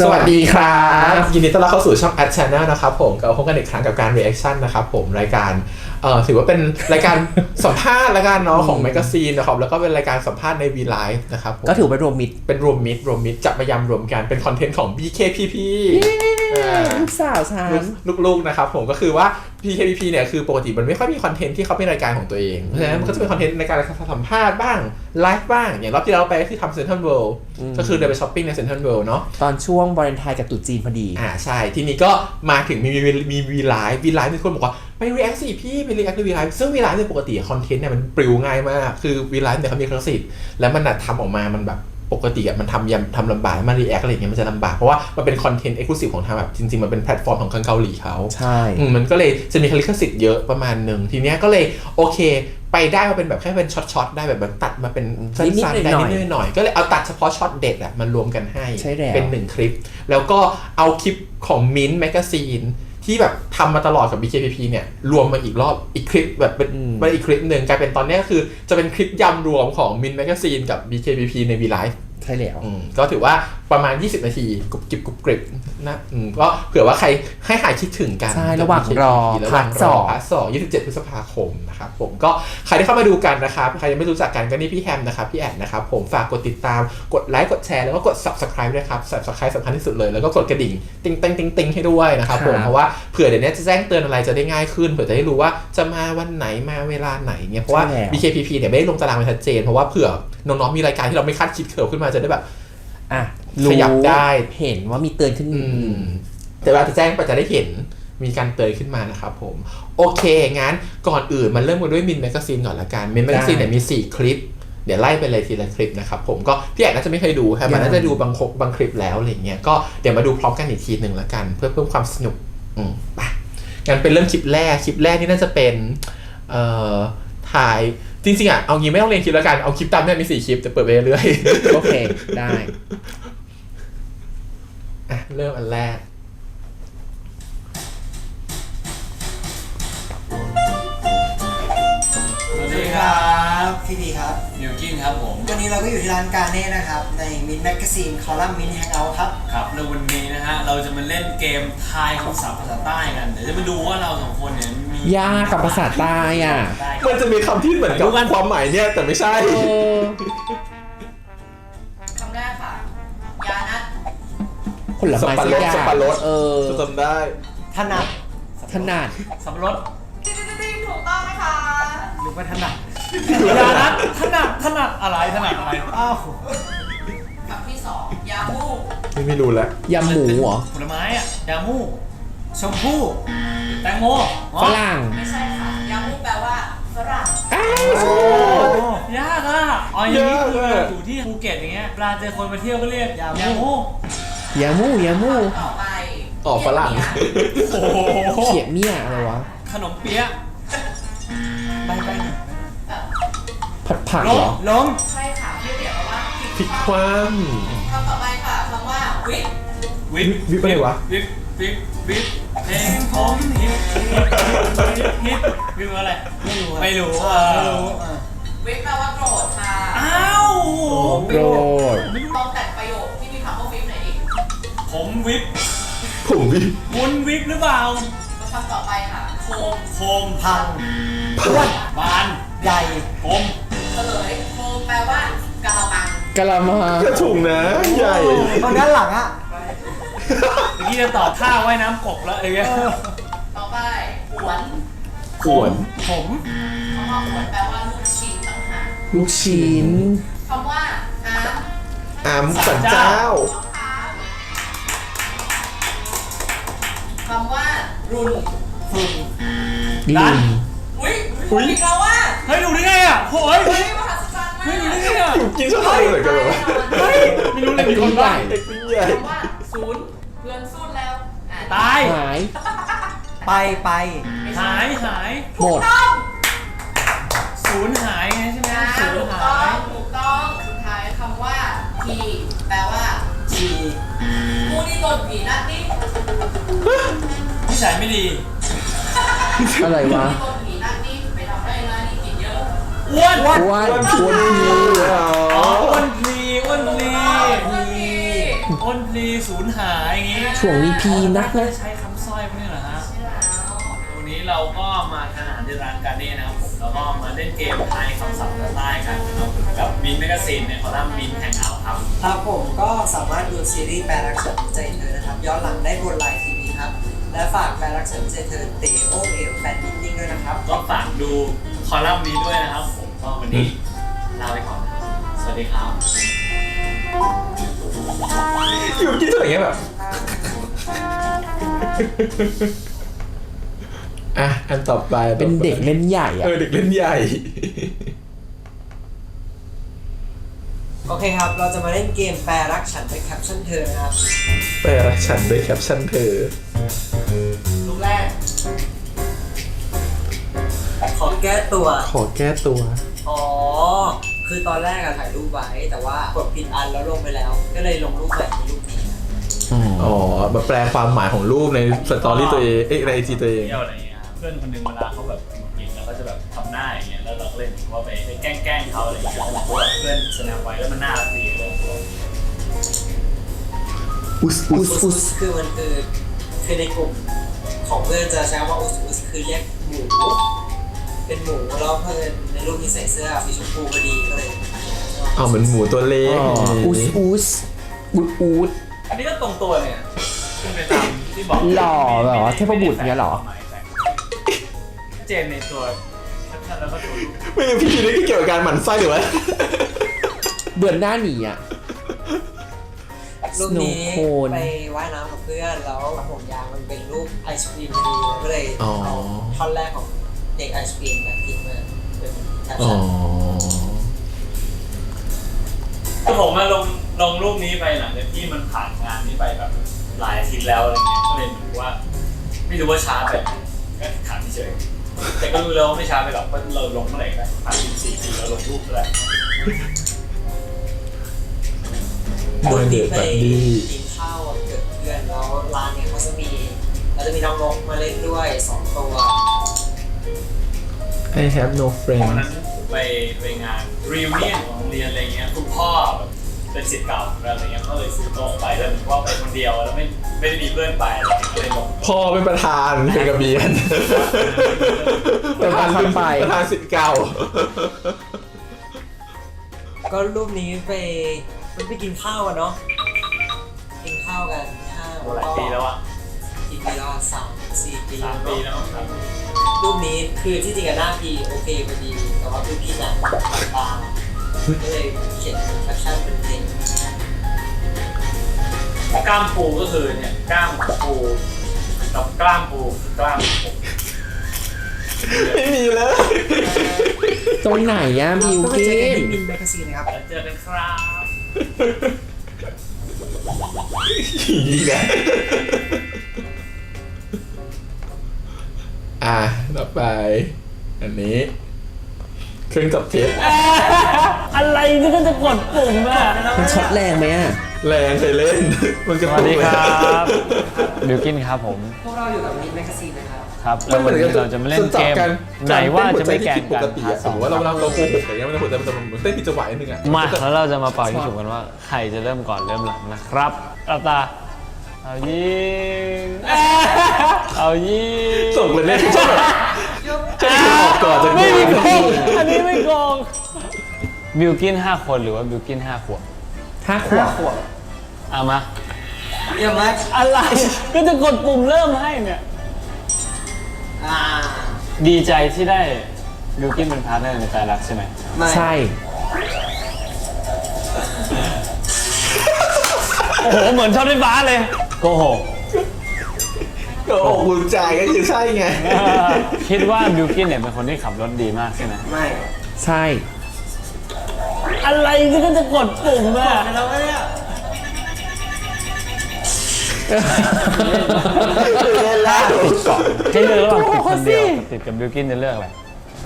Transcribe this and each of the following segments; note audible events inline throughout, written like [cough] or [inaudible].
สวัสดีครับ ยินดีต้อนรับเข้าสู่ช่อง Ad Channel นะครับผมก็พบกันอีกครั้งกับการ reaction นะครับผมรายการเอ่อถือว่าเป็นรายการสัมภาษณ์รายการเนาะของแมกกาซีนนะครับแล้วก็เป็นรายการสัมภาษณ์ใน V Live นะครับผมก็ถือเป็นรวมมิตรเป็นรวมมิตรรวมมิตรจับมายำรวมกันเป็นคอนเทนต์ของ BKPP อ่าลูกสาวฉันลูกๆนะครับผมก็คือว่า PKPP เนี่ยคือปกติมันไม่ค่อยมีคอนเทนต์ที่เขาเป็นรายการของตัวเอง เพราะฉะนั้นมันก็จะเป็นคอนเทนต์ในการสัมภาษณ์บ้าง ไลฟ์บ้าง อย่างรอบที่เราไปก็คือทำเซ็นทรัลเวิลด์ก็คือเดินไปช้อปปิ้งในเซ็นทรัลเวิลด์เนาะ ตอนช่วงบริเวณไทยกับตรุ๊จีนพอดี อ่าใช่ ทีนี้ก็มาถึงมีมีมีวีไลฟ์วีไลฟ์มีคนบอกว่าไปรีแอคสิพี่ไปรีแอคในวีไลฟ์ซึ่งวีไลฟ์ในยปกติคอนเทนต์เนี่ยมันปลิวง่ายมาก คือวีไลฟ์เนี่ยเขามีคลาสสิกแล้วมันน่ะทำออกมามันแบบ ปกติอะมันทำยำทำลำบากมันรีแอคอะไรอย่างเงี้ยมันจะลำบาก เพราะว่ามันเป็นคอนเทนต์เอ็กซ์คลูซีฟของทางแบบจริงๆ มันเป็นแพลตฟอร์มของทางเกาหลีเขาใช่อืมมันก็เลยจะมีคลิขสิทธิ์เยอะประมาณหนึ่งทีเนี้ยก็เลยโอเค ไปได้มาเป็นแบบแค่เป็นช็อตๆได้แบบมันตัดมาเป็นสั้นๆได้นิดๆหน่อยๆก็เลยเอาตัดเฉพาะช็อตเด็ดอะมันรวมกันให้ใช่แล้วเป็นหนึ่งคลิป แล้วก็เอาคลิปของมิ้นท์แมกกาซีน ที่แบบทำมาตลอดกับ BKPP เนี่ยรวมมาอีกรอบอีกคลิปแบบเป็นเป็นอีกคลิปหนึ่งกลายเป็นตอนเนี้ยคือจะเป็นคลิปยำรวมของมิ้นท์แมกกาซีนกับ BKPP ใน V Live ใช่แล้วอืมก็ถือว่าประมาณ 20 นาทีกรุบกริบกรุบกริบนะอืมก็เผื่อว่าใครให้หายคิดถึงกันใช่ระหว่างรอระหว่างพาร์ทรสอองพาร์ทสอง27พฤษภาคมนะครับผมก็ใครที่เข้ามาดูกันนะครับใครยังไม่รู้จักกันก็นี่พี่แฮมนะครับพี่แอดนะครับผมฝากกดติดตามกดไลค์กดแชร์แล้วก็กด subscribe ด้วยครับ subscribe สำคัญที่สุดเลยแล้วก็กดกระดิ่งติ๊งติ๊งติ๊งติ๊งให้ด้วยนะครับผมเพราะว่าเผื่อเดี๋ยวนี้จะแจ้งเตือนอะไรจะได้ง่ายขึ้นเผื่อจะได้รู้ว่าจะมาวันไหนมาเวลาไหนเนี่ยเพราะว่าใช่แล้ว BKPP เนี่ยไม่ได้ลงตารางไว้ชัดเจนเพราะว่าเผื่อน้องๆมีรายการที่เราไม่คาดคิดเกิดขึ้นมาจะได้แบบอะขยับได้เห็นว่ามีเตือนขึ้น อืม แต่ว่าจะแจ้งไปจะได้เห็นมีการเตือนขึ้นมานะครับผม โอเค งั้นก่อนอื่นมันเริ่มกันด้วยมินแมกกาซีนก่อนละกันมินแมกกาซีนเนี่ยมี 4 คลิป เดี๋ยวไล่ไปเลยทีละคลิปนะครับผมก็พี่แอกน่าจะไม่เคยดูครับมันน่าจะดูบางคบางคลิปแล้วอะไรเงี้ยก็เดี๋ยวมาดูพร้อมกันอีกทีหนึ่งละกัน เพื่อเพิ่มความสนุกอืมไปงั้นเป็นเริ่มคลิปแรกคลิปแรกนี่น่าจะเป็นเอ่อถ่าย จริงๆอะเอางี้ไม่ต้องเรียนคลิปละกันเอาคลิปตามเนี่ยมีสี่คลิปแต่เปิดไปเรื่อยๆโอเค ได้อะเริ่มอันแรกสวัสดีครับพี่พีครับ นิวกินครับผมวันนี้เราก็อยู่ที่ร้านการเน่นะครับ ในมินแมกซีนคอลัมน์มินแฮงเอาท์ครับ ครับแล้ววันนี้นะฮะเราจะมาเล่นเกมทายคำศัพท์ภาษาใต้กัน เดี๋ยวจะมาดูว่าเราสองคนเนี่ยมี ยากกับภาษาใต้อะได้มันจะมีคำที่เหมือนกับดูกันความหมายเนี่ยแต่ไม่ใช่ เออคำแรกค่ะ ยานัดผลไม้สักอย่างสับปะรด เออจะจำได้ ถนัดถนัดสับปะรดติ๊งติ๊งติ๊งถูกต้องนะคะหรือว่าถนัดยานัดถนัดถนัดอะไรถนัดอะไรอ้าวคำที่สองยามูไม่ไม่รู้แล้วยำหมูเหรอผลไม้อะยามู ชมพู่ แตงโมอ๋อฝรั่งไม่ใช่ค่ะยามูแปลว่าฝรั่งอ้าวโอ้ยากอะอ๋ออย่างนี้คือยากอะอยู่ที่ภูเก็ตอย่างเงี้ยเวลาเจอคนมาเที่ยวก็เรียกยามูยามูยามูต่อไปอ๋อฝรั่งเมียโอ้โหเขียดเมี่ยอะไรวะ ขนมเปี๊ยะใบใบหนึ่งเอ่อผัดผักล้เหรมอล้มใช่ค่ะที่เรียกว่าพลิกคว่คำต่อไปค่ะคำว่าวิทวิบวิบอะไรวะ วิบวิบวิบ เพลงผมฮิตฮิตฮิตวิบอะไร ไม่รู้อะไม่รู้อเออไม่รู้เออวิทแปลว่าโกรธค่ะอ้าวโกรธลองแต่งประโยคที่มีคำว่าวิทหน่อยดิผมวิบำผมวิบคุณวิบหรือเปล่าคำต่อไปค่ะโคมโคมพังอ้วนบานใหญ่ผมเฉลยโคมแปลว่ากะละมังกะละมังก็ถูกนะใหญ่ตรงด้านหลังอะ เมื่อกี้จะตอบท่าว่ายน้ำกบแล้วไอ้เงี้ยต่อไปหวนขวนผมคำว่าหวนแปลว่าลูกชิ้นต่างหากลูกชิ้นคำว่าอาร์มอามสันเจ้า คำว่ารุนฝุ่นลิงอุ้ยอุ๊ยอีกแล้วว่าเฮ้ยดูได้ไงอะโอ้ยเฮ้ยมหัศจรรย์มากเฮ้ยดูได้ไงอะกินชอบทำเหมือนกันแบบว่าเฮ้ยไม่รู้เลยมีคนบ้างเด็กปิ้งใหญ่คำว่าศูนย์เพื่อนสู้แล้วอะ ตาย หาย ไปไปไม่ใช่หายหายหมด ต้องศูนย์หายไงใช่ไหมอ่าศูถูนกย์ต้อหางยถูกต้องสุดท้ายคำว่าทีแปลว่าชีผู้ที่โดนผีนัดนี่นิสัยไม่ดี อะไรวะที่โดนผีนัดนี่ไปทำได้นะนี่กินเยอะอ้วนอ้วนชวนมีเหรออ๋ออ้วนพลีอ้วนพลี อ้นผีอ้นพลีสูญหายอย่างงี้ช่วงนี้พีนักนะ ใช้คำสร้อยพวกนี้เหรอฮะวันนี้เราก็มาทานอาหารที่ร้านการเน่นะครับผมแล้วก็มาเล่นเกมทายคำศัพท์ภาษาใต้กันนะครับกับมินแมกซีนในคอลัมน์มินแห่งเอาท์ครับครับผมก็สามารถดูซีรีส์แปลรักฉันใจเธอนะครับ ย้อนหลังได้บนไลน์ทีวีครับ และฝากแปลรักฉันใจเธอเตโอเอลแฟนมิทติ้งด้วยนะครับก็ฝากดูคอลัมน์นี้ด้วยนะครับผมก็วันนี้ลาไปก่อนนะครับสวัสดีครับ อยู่กินตัวอย่างเงี้ยแบบอะอันต่อไปเป็นเด็กเล่นใหญ่เออะอเด็กเล่นใหญ่ โอเคครับ เราจะมาเล่นเกมแปลรักฉันด้วยแคปชั่นเธอนะครับไปรักฉันด้วยแคปชั่นเธอ ลูกแรก ขอแก้ตัว ขอแก้ตัว อ๋อ คือตอนแรกอะถ่ายรูปไว้ แต่ว่ากดผิดอันแล้วลงไปแล้ว ก็เลยลงรูปใหม่เป็นรูปนี้อ๋อมาแปลความหมายของรูปในสตอรี่ตัวเองเอ้ยในไอจีตัวเอง เที่ยวอะไรอย่างเงี้ยครับเพื่อนคนหนึงเวลาเขาแบบหงุดหงิดแล้วก็จะแบบทำหน้าอย่างเงี้ยแล้วเราก็เล่นว่าไปไปแกล้งแกล้งเขาอะไรอย่างเงี้ยแล้วเพื่อนแสดงไว้แล้วมันน่ารักดีเลยอุสอุสอุสคือมันคือคือในกลุ่มของเพื่อนจะใช้คำว่าอุสอุสคือเรียกหมู เป็นหมูแล้วเพื่อนในรูปที่ใส่เสื้อสีชมพูพอดีก็เลยอ๋อเหมือนหมูตัวเล็กอ๋ออุสอุสอุดอุดอันนี้ก็ตรงตัวเนี่ยขึ้นไปตามที่บอกหล่อเหรอเทพบุตรเนี่ยเหรอชัดเจนในตัวชัดๆแล้วก็ตัวรูปไม่รู้พี่จีนี่เกี่ยวกับการหมั่นไส้หรือวะเบือนหน้าหนีอะรูปนี้ Snow cone ไปว่ายน้ำกับเพื่อนแล้วห่วงยางมันเป็นรูปไอศครีมพอดีก็เลยอ๋อเอาท่อนแรกของ เด็กไอศครีมแบบทิ้งมาเป็นแคปอ๋อชั่นคือผมมาลงลงรูปนี้ไปหลังจากที่มันผ่านงานนี้ไปแบบหลายอาทิตย์แล้วอะไรเงี้ยก็เลยไม่รู้ว่า ไม่รู้ว่าช้าไปไหมก็ถามเฉยๆแต่ก็รู้แล้วว่าไม่ช้าไปหรอกเพราะเราลงเมื่อไหร่ก็ได้ผ่านสิบสี่ปีเราลงรูปเมื่อไหร่รูปนี้ไปบัดดี้กินข้าวกับเพื่อนแล้วร้านเนี่ยเขาจะมีเราจะมีน้องนกมาเล่นด้วยสองตัว I have no วัน friends นั้นไปไปงานรีวิเนียนของโรงเรียนอะไรเงี้ยคุณพ่อแบบเป็นศิษย์เก่าอะไรเงี้ยก็เลยซื้อโต๊ะไปแล้วเหมือนว่าไปคนเดียวแล้วไม่ไม่ได้มีเพื่อนไปอะไรเงี้ยก็เลยลงพ่อเป็นประธานเป็นกระเบียนประธานรุ่นไป ประธานสิทธิ์เก่า ก็รูปนี้ไปมันไปกินข้าวกันเนาะกินข้าวกันข้าวโอ้หลายปีแล้วอะกี่ปีแล้วอะสามสี่ปีสามปีแล้วมั้งครับ รูปนี้คือที่จริงอะหน้าพีโอเคพอดีแต่ว่าคือพี่หนักตาก็เลยเขียนแคปชั่นเป็นเพลงกล้ามปูก็คือเนี่ยกล้ามปูกับกล้ามปูคือกล้ามปูไม่มีเลยตรงไหนอะบิวก็ไปกิเจอกันนที่มินแมกกาซีนนะครับแล้วเจอกันครับอีกแล้วอะ ต่อไป อันนี้เครื่องจับเท็จอะไรนี่ก็จะกดปุ่มอะมันช็อตแรงไหมอะแรงเคยเล่น มันกระสวัสดีครับตุกบิวกินครับผม พวกเราอยู่กับมินแมกกาซีนนะครับ ครับมัแล้วนเหมืวัอนนนี้กับเราจะมาเล่นเกมจับไหนว่าจะไม่เต้แกล้งปกันกติพาอะร์ทสสมองมติว่าเราคเรารับเราโกหกอย่างเงี้ยมันจะหัวใจมันจะมันเต้นผิดจังหวะนิดนึงอะมาแล้วเราจะมาเป่ายิงฉุบกันว่าใครจะเริ่มก่อนเริ่มหลังนะครับเอาตา เอายิง เอายิงส่งเลยเล่นชอบแบบจะมีคนออกก่อนจะไม่มีโกโกงงอันนี้ไม่โกงบิวกินห้าคนหรือว่าบิวกินห้าขวบห้าขวบขวบเอามาเยี่ยมมากอะไร ก็จะกดปุ่มเริ่มให้เนี่ยอ่าดีใจที่ได้บิวกินเป็นพาร์ทเนอร์ในใจรักใช่ไหมไม่ใช่โอ้โห เหมือนชอบไฟฟ้าเลย โกหกก็ออกกุญแจก็คือใช่ไงคิดว่าบิวกินเนี่ยเป็นคนที่ขับรถดีมากใช่ไหมไม่ใช่ อะไรที่ก็จะกดปุ่มอะแล้วเนี่ยให้เลือกระหว่างติดคนเดียวกับติดกับบิวกินจะเลือกอะไร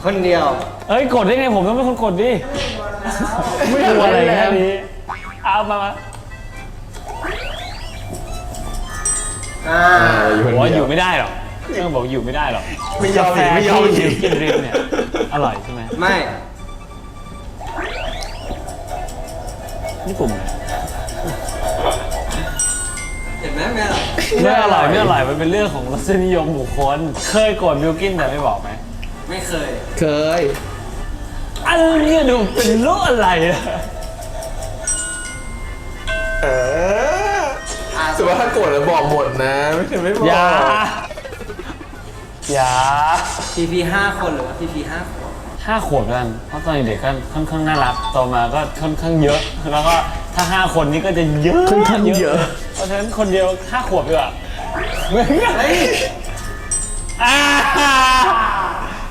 คนเดียว เอ้ยกดได้ไงผมต้องเป็นคนกดดิไม่กลัวอะไรแค่นี้เอามามา อ่าอ่า อยู่คนผมว่าอเดียวยู่ไม่ได้หรอกเรื่องบอกอยู่ไม่ได้หรอกไม่ยอมกาแฟไม่ยอมที่บิวกินดริฟเนี่ยอร่อยใช่ไหมไม่นี่ปุ่มอะไรไหมไม่อร่อยไม่อร่อยไม่อร่อยมันเป็นเรื่องของรสนิยมบุคคล เคยโกรธบิวกินแต่ไม่บอกไหมไม่เคย เคย อันนี้ดูเป็นโรคอะไรอะ เออ ถือว่าถ้าโกรธแล้วบอกหมดนะ ไม่เคยไม่บอกอย่าอย่าพีพีห้าคนหรือว่าพีพีห้าคนห้าขวบกัน เพราะตอนเด็กก็ค่อนข้างน่ารักโตมาก็ค่อนข้างเยอะ แล้วก็ถ้าห้าคนนี้ก็จะเยอะค่อนข้างเยอะ เพราะฉะนั้นคนเดียวห้าขวบดีกว่าเหมือนกันเฮ้ยอ่า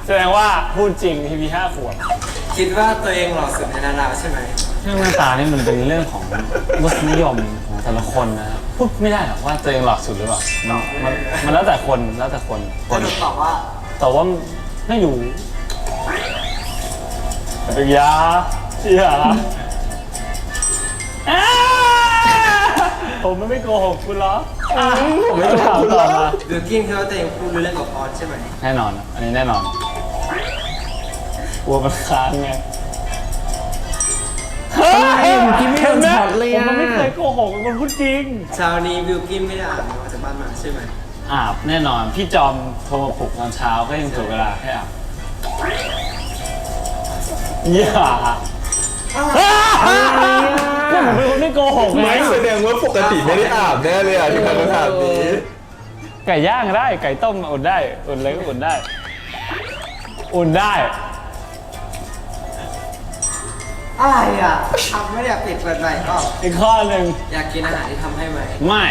แสดงว่าพูดจริงทีพีห้าขวบ คิดว่าตัวเองหล่อสุดในนาราใช่ไหม เรื่องหน้าตานี่มันเป็นเรื่องของรสนิยมของแต่ละคนนะพูดไม่ได้หรอกว่าตัวเองหล่อสุดหรือเปล่ามันมันมันแล้วแต่คนแล้วแต่คนคสนรุปตอบว่าแต่ว่าไม่รู้อย่าอย่าอ่าผมไม่โกหกคุณหรออะผมไม่โกหกคุณหรอถามต่อมาบิวกินคิดว่าตัวเองพูดรู้เรื่องกับพรใช่ไหมแน่นอนอะอันนี้แน่นอนกลัวมันค้างไง อะไรอะเมื่อกี้ไม่โดนช็อตเลยอะ ผมมันไม่เคยโกหกมันพูดจริง เช้านี้บิวกินไม่ได้อาบน้ำออกจากบ้านมาใช่ไหมอาบแน่นอน พี่จอมโทรมาปลุกตอนเช้าก็ยังถูกเวลาให้อาบอย่าก็ผมเป็นคนไม่โกหกไงไม่แสดงว่าปกติไม่ได้อาบแน่เลยอะที่คำถามนี้ไก่ย่างได้ ไก่ต้มอุ่นได้ อุ่นอะไรก็อุ่นได้ อุ่นได้ อะไรอะทำไม่ได้ปิดเปิดใหม่ก็อีกข้อหนึ่งอยากกินอาหารที่ทำให้ไหมไม่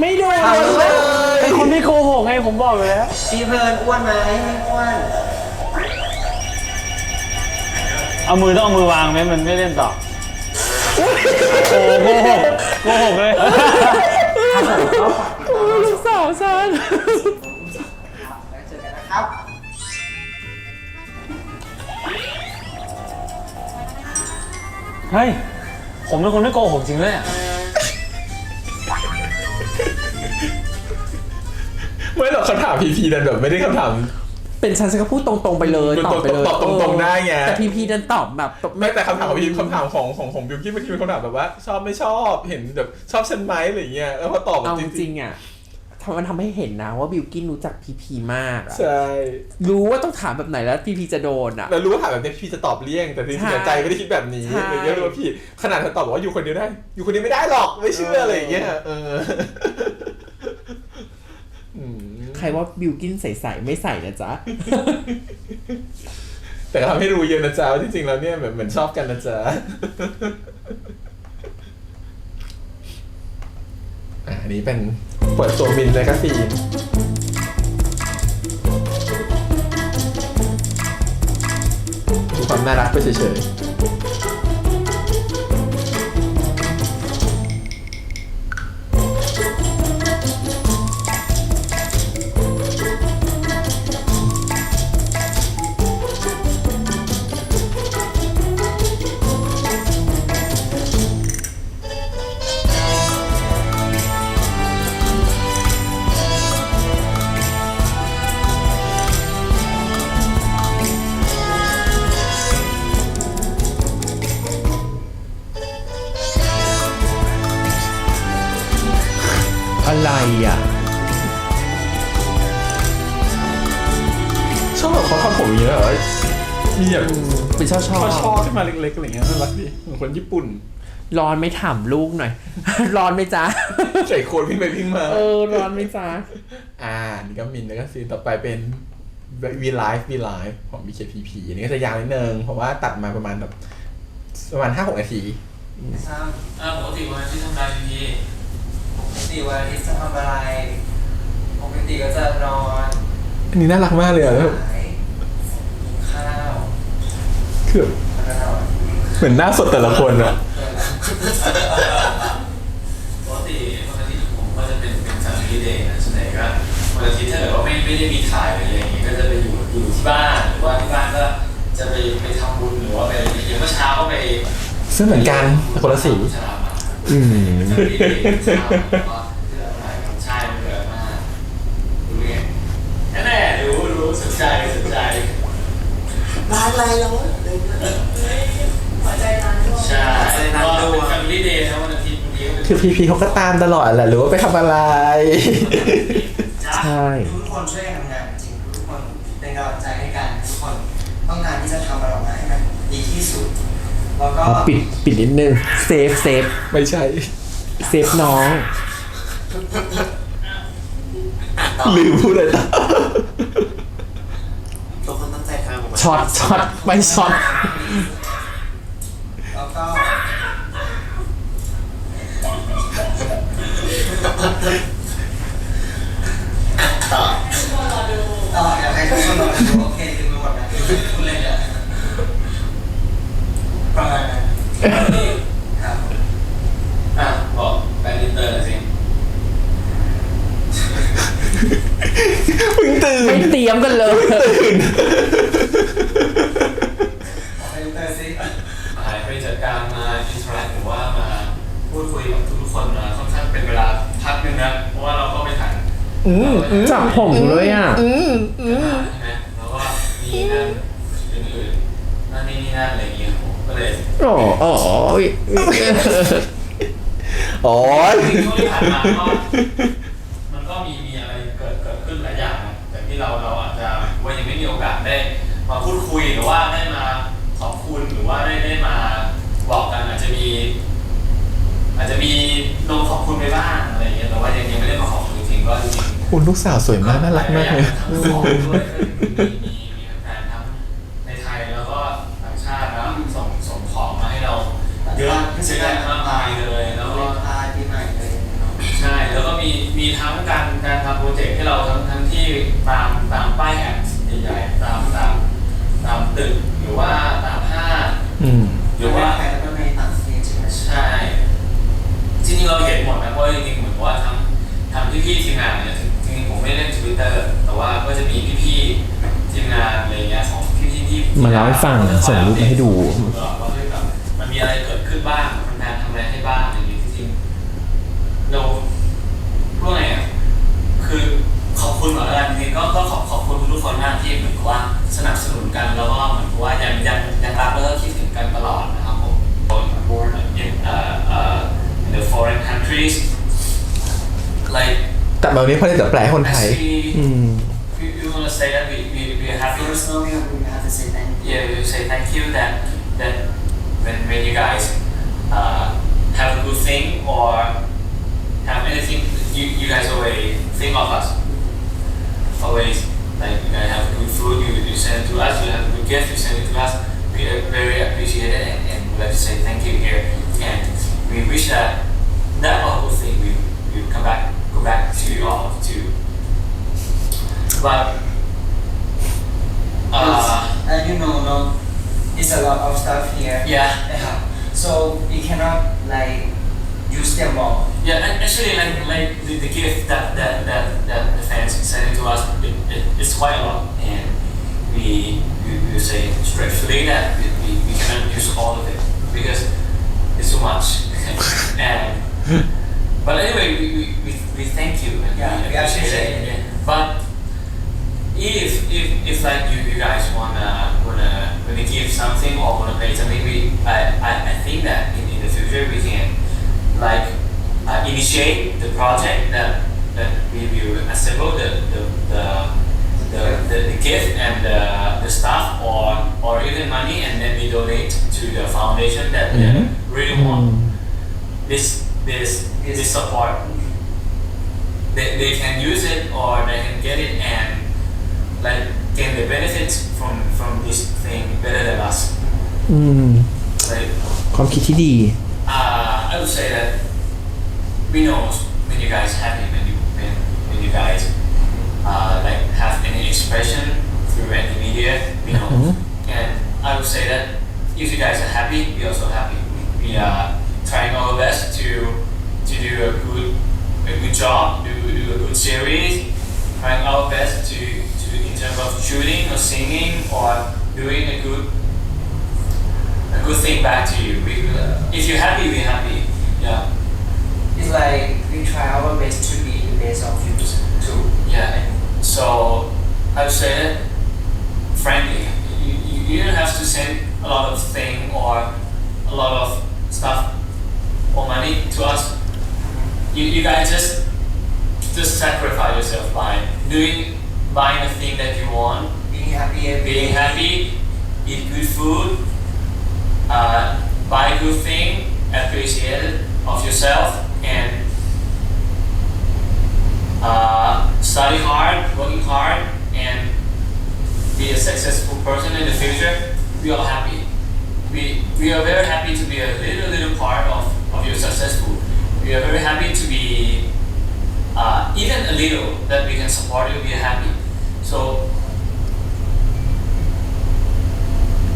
ไม่โดนทำเลยเป็นคนไม่โกหกไงผมบอกเลยแล้วพี่เพลินอ้วนไหมไม่อ้วนเอามือต้องเอามือวางไหมมันไม่เล่นต่อโอ้โกหกโกหกเลย สาวฉัน เฮ้ย ผมเป็นคนไม่โกหกจริงเลยอะไม่หรอกคำถามพีพีดันแบบไม่ได้คำถาม เป็นฉันฉันก็พูดตรงๆไปเลยตรงๆตอบไปเลยตอบตรงๆได้ไง แต่พีพีดันตอบแบบไม่แต่คำถามของพีคำถามของของของบิวกี้นบางทีเป็นคำถามแบบว่า ชอบไม่ชอบเห็นแบบชอบฉันไหมอะไรเงี้ยแล้วพอตอบแบบเอาจจริริงงๆอะ ทำมันทำให้เห็นนะว่าบิวกินรู้จักพีพีมากอะๆใช่ รู้ว่าต้องถามแบบไหนแล้วพีพีจะโดนอะแล้วรู้ว่าถามแบบนี้พี่จะตอบเลี่ยง แต่จริงใช่ๆใจไม่ได้คิดแบบนี้ใช่ อะไรเงี้ยรู้ว่าพี่ขนาดเธอตอบบอกว่าอยู่คนเดียวได้ อยู่คนเดียวไม่ได้หรอกไม่เชื่ออะไรอย่างเงี้ยเอออืมใครว่าบิวกินใส่ๆไม่ใส่นะจ๊ะ แต่ก็ทำให้รู้เยอะนะจ๊ะว่าที่จริงแล้วเนี่ยเหมือนเหมือนชอบกันนะจ๊ะอะอันนี้เป็นเปิดตัวมินเลยก็ซีนมีความน่ารักไปเฉย ชอบแบบเขาทำผมอย่างนี้เหรอมีแบบเป็นช่อช่อๆช่อขึ้นมาเล็กๆอะไรเงี้ยน่ารักดีเหมือนคนญี่ปุ่นร้อนไหม่ถามลูกหน่อย ร้อนไหมจ๊ะ ใส่โคนวิ่งไปวิ่งมาเออ ร้อนไหมจ๊ะ อ่านี่ก็มินแล้วก็ซีนต่อไปเป็น V Live V Live ของ BKPP อันนี้ก็จะยาวนิดนึงเพราะว่าตัดมาประมาณแบบประมาณ5-6นาทีทราบอ่าปกติวันที่ทำงานดีปกติวันอาทิตย์จะทำอะไรปกติก็จะนอน อันนี้น่ารักมากเลยอะแล้วขายกินข้าวคือแบบแล้วก็นอนเหมือนหน้าสดแต่ละคนอะปกติวันอาทิตย์ผมก็จะเป็นเป็นแฟมิลี่เดย์นะส่วนใหญ่ก็วันอาทิตย์ถ้าเกิดว่าไม่ไม่ได้มีถ่ายหรืออะไรอย่างงี้ก็จะไปอยู่อยู่ที่บ้านหรือว่าที่บ้านก็จะไปไปทำบุญหรือว่าไปอย่างเมื่อเช้าก็ไปซึ่งเหมือนกันแต่คนละสีฉลามมาอืมแฟมิลี่เดย์เช้าก็เลือกอะไรใช่เลือกมากรู้ไงแน่ๆรู้รู้สน ใจสนใจร้านอะไรแล้วใช่ก็เป็นแฟมิลี่เดย์นะวันอาทิตย์วันนี้ก็เป็นคือพีพีเขาก็ตามตลอดแหละหรือว่าไปทำอะไร ใช่ ทุกคนช่วยกันทำงานจริงทุกคนเป็นกำลังใจให้กันทุกคนต้องการที่จะทำมันออกมาให้มันดีที่สุด แล้วก็เอาปิดปิดนิดนึงเซฟเซฟไม่ใช่ เซฟน้องลืมพูดเลยต่อ ทุกคนตั้งใจทำออกมา ช็อตช็อตไปช็อตแล้วก็ต่อต่ออยากให้ทุกคนรอดูโอเคดูไปหมดนะคุณเล่นอะประมาณนั้นครับ อะบอกแฟนอินเตอร์หน่อยสิ เพิ่งตื่น ไม่เตรียมกันเลย ไปเตอร์ซิ หายไปจากการมาอินเทอร์แอคหรือว่ามาพูดคุยกับทุกๆคนมาค่อนข้างเป็นเวลาพักหนึงนะ เพราะว่าเราก็ไปถ่าย จับ ผมเลยอะใช่ไหมแล้วก็มีงานอื่นๆนั่นนี่นี่นั่นอะไรอย่างเงี้ยผมก็เลยโอ้โอ้ยโอ้ยจริงๆช่วงที่ผ่านมาก็มันก็มีมีอะไรเกิดเกิดขึ้นหลายอย่างนะแต่ที่เราเราอาจจะว่ายังไม่มีโอกาสได้มาพูดคุยหรือว่าได้มาขอบคุณหรือว่าได้ได้มาบอกกันอาจจะมี อาจจะมีลงขอบคุณไปบ้างอะไรอย่างเงี้ยแต่ว่ายังยังไม่ได้มาขอบคุณจริงๆก็จริงๆ คุณลูกสาวสวยมากน่ารักมากเลยทั้งสองด้วยมีมีมีแฟนทั้งในไทยแล้วก็ต่างชาตินะส่งส่งของมาให้เราเยอะเยอะแยะมากมายเลยแล้วก็พาปีใหม่เลยเนาะใช่ แล้วก็มีมีทั้งการการทำโปรเจกต์ให้เราทั้งทั้งที่ตามตามป้ายแอดใหญ่ๆตามตามตามตึกหรือว่าตามห้างอืม หรือว่าในไทยแล้วก็ในต่างประเทศใช่ไหมใช่จริงๆเราเห็นหมดนะเพราะจริงๆเหมือนว่าทั้งทางพี่ๆทีมงานเนี่ยจริงๆผม ไม่ได้เล่นทวิตเตอร์แต่ว่าก็จะมีพี่ๆทีมงานอะไรเงี้ยของพี่ๆที่มาเล่าให้ฟังส่งรูปมาให้ดูว่าเฮ้ยแบบมันมีอะไรเกิดขึ้นบ้างมันแทนทำอะไรให้บ้างอะไรอย่างเงี้ยจริงๆเราพูดไงอะคือขอบคุณเหมือนกันจริงๆก็ก็ขอบขอบคุณทุกคนมากที่เหมือนกับว่าสนับสนุนกันแล้วก็เหมือนกับว่ายังยังยังรักแล้วก็คิดถึงกันตลอดนะครับผม born in uh, uh, in the foreign countries like แต่แบบนี้พอได้แต่แปลให้คนไทย actually อืม we, we want to say that we, we, we are happy Personally, we have to say thank you. yeah we say thank you that that when, when you guys uh, have a good thing or have anything you, you guys always think of us always like you guys have good food you, you send it to us you have a good gift you send it to us we are very appreciate it and, and we'd like to say thank you here and we wish that that whole thing will will come back go back to all too but uh, And you know, no, it's a lot of stuff here. yeah Yeah. So we cannot like use them all. Yeah, and actually, like like the, the gift that, that, that, that the fans sending to us, it, it, it's quite a lot, and we we, we say strictly that we, we, we cannot use all of it because it's too much. [laughs] and but anyway, we, we, we, we thank you and Yeah, we appreciate it. Yeah. But if if if like you, you guys wanna wanna wanna give something or wanna pay something, we I, I, I think that in, in the future we can like uh, initiate the project that that we will assemble the the the, the, the, the gift and the, the stuff or or even money and then we donate to the foundation that they really want this this this support they, they can use it or they can get it and like gain the benefits from from this thing better than us อืม like ความคิดที่ดี uh, I would say that we know when you guys happy when you when, when you guys uh, like have any expression through any media we know and I would say that if you guys are happy we also happy we are trying our best to to do a good a good job do, do a good series trying our best to to in terms of shooting or singing or doing a good a good thing back to you. We, uh, if you're happy, we're happy. Yeah, It's like we try our best to be the best of you too. yeah. So I would say that, frankly, you, you, you don't have to send a lot of thing or a lot of stuff or money to us. You, you guys just just sacrifice yourself by doing buying the thing that you want, being happy every being day. happy, eat good food, uh, buy good thing, appreciate it of yourself, and uh, study hard, working hard, and be a successful person in the future. We are happy. We, we are very happy to be a little little part of, of your successful. We are very happy to be, uh, even a little, that we can support you. We are happy. So,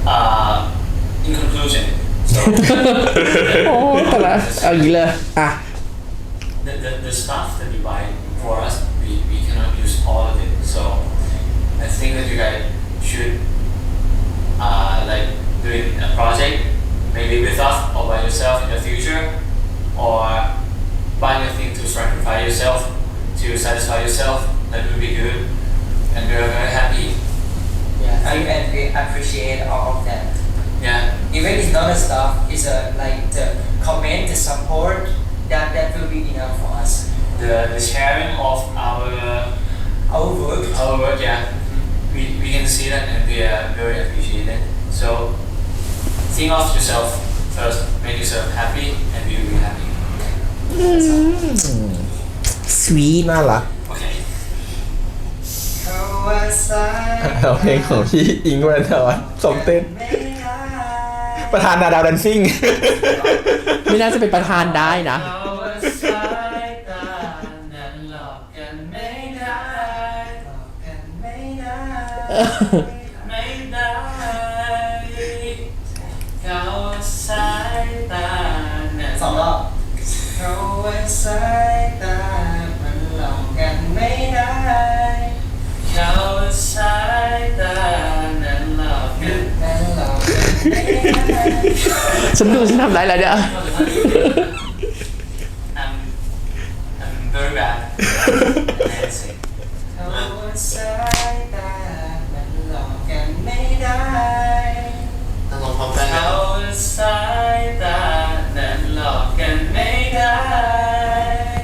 uh, in conclusion, so [laughs] oh. Ah. The, the, the stuff that you buy for us, we, we cannot use all of it. So, I think that you guys should uh, like doing a project, maybe with us or by yourself in the future, or buying a thing to sacrifice yourself to satisfy yourself. That would be good. And we're very happy. Yeah, and, and we appreciate all of that. Yeah. Even it's not a stuff, it's a like the comment, the support that that will be enough for us. The, the sharing of our Our work. our work, yeah, we, we can see that and we are very appreciated. So think of yourself first, make yourself happy, and we will be happy. สวีทน่ารัก Okay. เขาว่าสายเอาเพลงของพี่อิงค์วันทวันสมเต้นไม่ได้ประธานนาดาวดันซิ่ง ไม่น่าจะเป็นประธานได้นะเราสายตานั้นหลอกกันไม่ได้บอ สายตา มันหลอกกันไม่ได้เขาสายตา นั้นหลอกกันมันหลอกกันไม่ได้ ฉันดูฉันทำได้แล้วเนี่ย I'm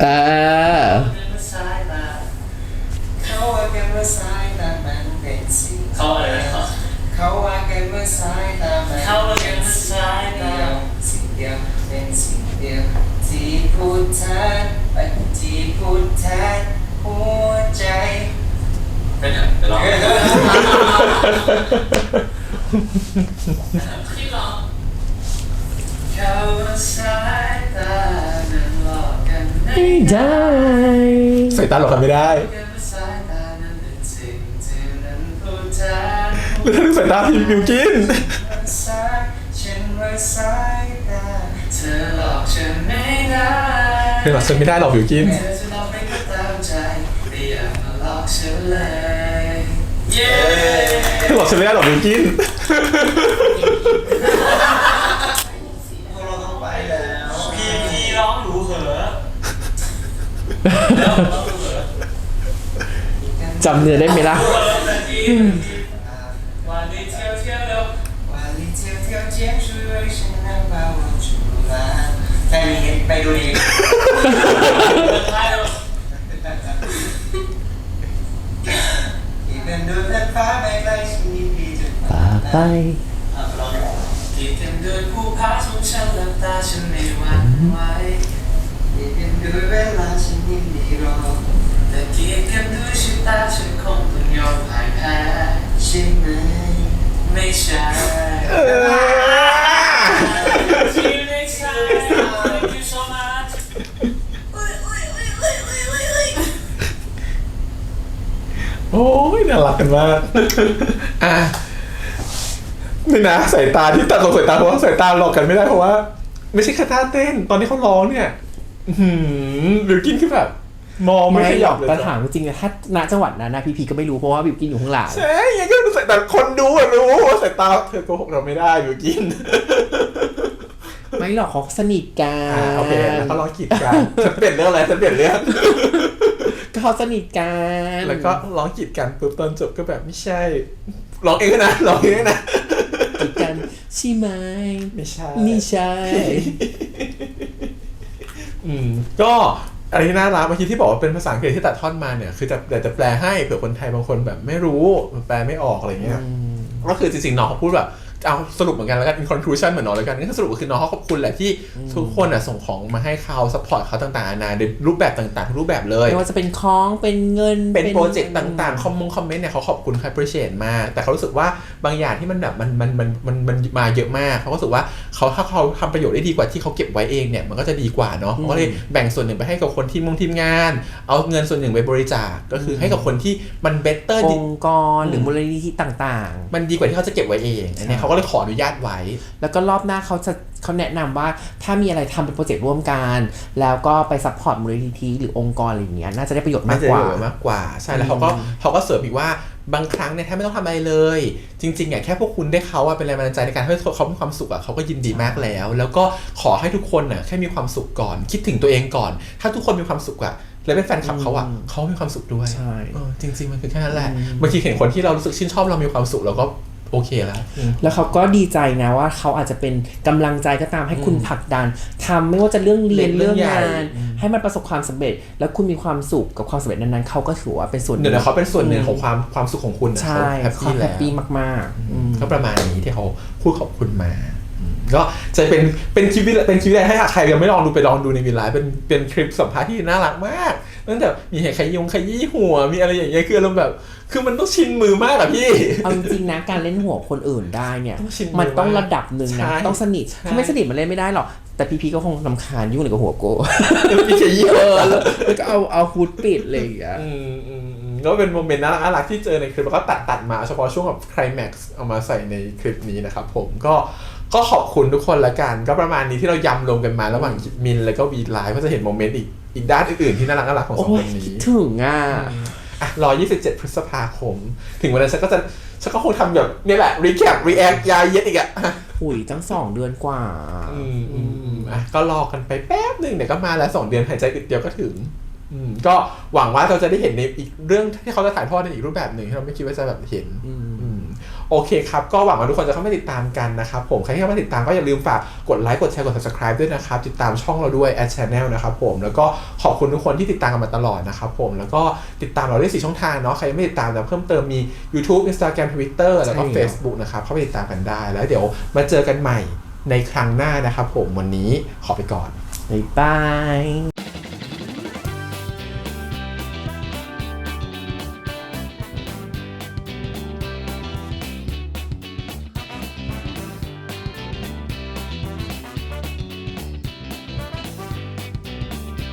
เออสายเขาว่ากันว่าสายตามันเป็นสิ่งเขาอะไรนะ เขาว่ากันว่าสายตามันเขาว่ากันว่าสายตา สิ่งเดียวเป็นสิ่งเดียวที่พูดแทนเอ้ยที่พูดแทนหัวใจ เป็นอย่างเดี๋ยวลองที่ กันไม่ไม่ได้ได้ใส่ตาหลอกกันไม่ได้กันว่าสายตานั้นเป็นสิ่งที่นั้นพูดแทนแล้วถ้าดูสายตาพี่บิวกินสายฉันว่าสายตาเธอหลอกฉันไม่ได้เป็นหลักฉันไม่ได้หรอกบิวกินเธอจะหลอกไม่ก็ตามใจไม่อยากมาหลอกฉันเลยเย้ไม่หลอกฉันไม่ได้หรอกบิวกิน จำเนื้อได้ไหมล่ะแค่นี้ไปดูดีเดินท้ายเร็วที่เป็นดูแผ่นฟ้าไม่ไกลฉันยินดีจะป่าไปที่เต็มด้วยผู้พาสูงฉันหลับตาฉันไม่หวั่นไหว ที่เป็นดูเวลาฉันยินดีรอแต่เกียรติกันด้วยชะตาฉันคงต้องยอมพ่ายแพ้ใช่ไหมไม่ใช่ See you next time. Thank you so much. โอ้ยน่ารักกันมากอะนี่นะสายตาที่ตัดลงสายตาเพราะว่าสายตาหลอกกันไม่ได้เพราะว่า ไม่ใช่แค่ท่าเต้นตอนที่เขาร้องเนี่ย บิวกินคือแบบ มองไม่ไม่ขหรยัอบกเลยแต่ถามจริงๆนะถ้าณจังหวัดนั้นนะพี่พีก็ไม่รู้เพราะว่าบิวกินอยู่ข้างหลัง ใช่ยังก็ดูสายตาคนดูอะรู้ว่าสายตาเธอโกหกเราไม่ได้บิวกินไม่หรอกเขาสนิทกัอ่านโอเคแล้วก็ร้องกีดกันฉันเปลี่ยนเรื่องอะไรฉันเปลี่ยนเรื่อง ก็เขาสนิทกันแล้วก็ร้องกีดกันปุ๊บตอนจบก็แบบไม่ใช่ร้องเองด้วยนะร้องเองด้วยนะกีดกันใช่ไหมไม่ใช่ไม่ใช่ อืมก็อะไรที่น่ารักเมื่อกี้ที่บอกว่าเป็นภาษาอังกฤษที่ตัดท่อนมาเนี่ยคือจะแต่จะแปลให้เผื่อคนไทยบางคนแบบไม่รู้แปลไม่ออกอะไรเงี้ยก็คือจริงๆน้องเขาพูดแบบ เอาสรุปเหมือนกันแล้วกัน in conclusion เหมือนน้องแล้วกันก็สรุปก็คือน้องเขาขอบคุณแหละที่ทุกคนอะส่งของมาให้เขา support เขาต่างๆนานาในรูปแบบต่างๆทุกรูปแบบเลยไม่ว่าจะเป็นของเป็นเงินเป็นโปรเจกต์ต่างๆ คอมมงคอมเมนต์เนี่ยเขาขอบคุณเขา appreciate มาก แต่เขารู้สึกว่าบางอย่างที่มันแบบมันมันมันมันมันมาเยอะมากเขาก็รู้สึกว่าเขาถ้าเขาทำประโยชน์ได้ดีกว่าที่เขาเก็บไว้เองเนี่ยมันก็จะดีกว่าเนาะเขาก็เลยแบ่งส่วนหนึ่งไปให้กับคนที่มงทีมงาน เอาเงินส่วนหนึ่งไปบริจาคก็คือให้กับคนที่มัน better อดีงค์กรหรือมูลนิธิต่างมันดีกว่าที่เขาจะเก็บไว้เองอันเนี้ยเขาก็เลยขออนุญาตไว้ๆแล้วก็รอบหน้าเขาจะเขาแนะนำว่าถ้ามีอะไรทำเป็นโปรเจกต์ร่วมกัน แล้วก็ไปซัพพอร์ตมูลนิธิหรือองค์กรอะไรอย่างเงี้ยน่าจะได้ประโยชน์มากกว่าน่จะได้ประโยชน์มากกว่าใช่แล้วเขาก็เขาก็เสริมอีกว่าบางครั้งเนี่ยแทบไม่ต้องทำอะไรเลย จริงๆอะแค่พวกคุณได้เขาอะเป็นแรงบันดาลใจในการให้เขามีความสุขอะเขาก็ยินดีมากแล้ว แล้วก็ขอให้ทุกคนอะแค่มีความสุขก่อน คิดถึงตัวเองก่อน ถ้าทุกคนมีความสุขอะแล้วเป็นแฟนคลับเขาอะเขามีความสุขด้วยใช่เออจริง ๆ มันคือแค่นั้นแหละบางทีเห็นคนที่เรารู้สึกชื่นชอบเรามีความสุขเราก็ โอเคแล้วอืมแล้วเขาก็ดีใจนะว่าเขาอาจจะเป็นกำลังใจก็ตามให้คุณผลักดันทำไม่ว่าจะเรื่องเรียนเรื่เรื่อองงใหญ่งาน ให้มันประสบความสำเร็จ แล้วคุณมีความสุขกับความสำเร็จนั้นๆเขาก็ถือว่าเป็นส่วนหเดี๋นึ่ยวงนะเขาเป็นส่วนหนึ่งของความความสุขของคุณนะใช่เขาแฮปเขาปี้แฮแล้ปวปี้มากๆอืมก็ประมาณนี้ที่เขาพูดขอบคุณมาอืมก็จะเป็นเป็นคลิปวิเป็นคลิปแรกให้ใครยังไม่ลองดูไปลองดูในวีไลฟ์เป็นเป็นคลิปสัมภาษณ์ที่น่ารักมากตั้งแต่มีเหตุขยงขยี้หัวมีอะไรอย่างเงี้ยคืออารมณ์แบบ คือมันต้องชินมือมากอะพี่ เอาจริงๆนะการเล่นหัวคนอื่นได้เนี่ย ต้องชินมือมันต้องระดับหนึ่งนะ ใช่ต้องสนิทถ้าไม่สนิทมันเล่นไม่ได้หรอก แต่พี่พีก็คงลำคาญยุ่งเลยกับหัวโกมีขยี้เออแล้วแล้วก็เอาเอาฮูดปิดอะไรอย่างเงี้ย อืมอืมอืมก็เป็นโมเมนต์น่ารักน่ารักที่เจอในคลิปแล้วก็ตัดตัดมาเฉพาะช่วงแบบไคลแม็กซ์เอามาใส่ในคลิปนี้นะครับผมก็ก็ขอบคุณทุกคนละกัน ก็ประมาณนี้ที่เรายำรวมกันมาระหว่างมินแล้วก็วีไลฟ์ก็จะเห็นโมเมนต์อีกอีกด้านอื่นๆที่น่ารักน่ารักของสโอ้องคยนนี้คิดถึงอะอ่ะรอ 27 พฤษภาคม ถึงวันนั้นฉันก็จะฉันก็คงทำแบบนี่แหละ recap react ยายเย็ดอีกอะอุ้ยตั้งสองเดือนกว่าอืมอืมอืมอะก็รอกันไปแป๊บหนึ่งเดี๋ยวก็มาแล้วสองเดือนหายใจอึดเดียวก็ถึง อืมก็หวังว่าเราจะได้เห็นในอีกเรื่องที่เขาจะถ่ายทอดในอีกรูปแบบหนึ่งที่เราไม่คิดว่าจะแบบเห็น อืมอืม โอเคครับ ก็หวังว่าทุกคนจะเข้ามาติดตามกันนะครับผม ใครที่เข้ามาติดตามก็อย่าลืมฝากกดไลค์กดแชร์กด subscribe ด้วยนะครับ ติดตามช่องเราด้วย at channel นะครับผม แล้วก็ขอบคุณทุกคนที่ติดตามกันมาตลอดนะครับผม แล้วก็ติดตามเราได้สี่ช่องทางเนาะ ใครยังไม่ติดตามแต่เพิ่มเติมมี YouTube Instagram Twitter แล้วก็ใช่แล้ว Facebook นะครับเข้าไปติดตามกันได้ แล้วเดี๋ยวมาเจอกันใหม่ในครั้งหน้านะครับผมวันนี้ขอไปก่อนบ๊ายบาย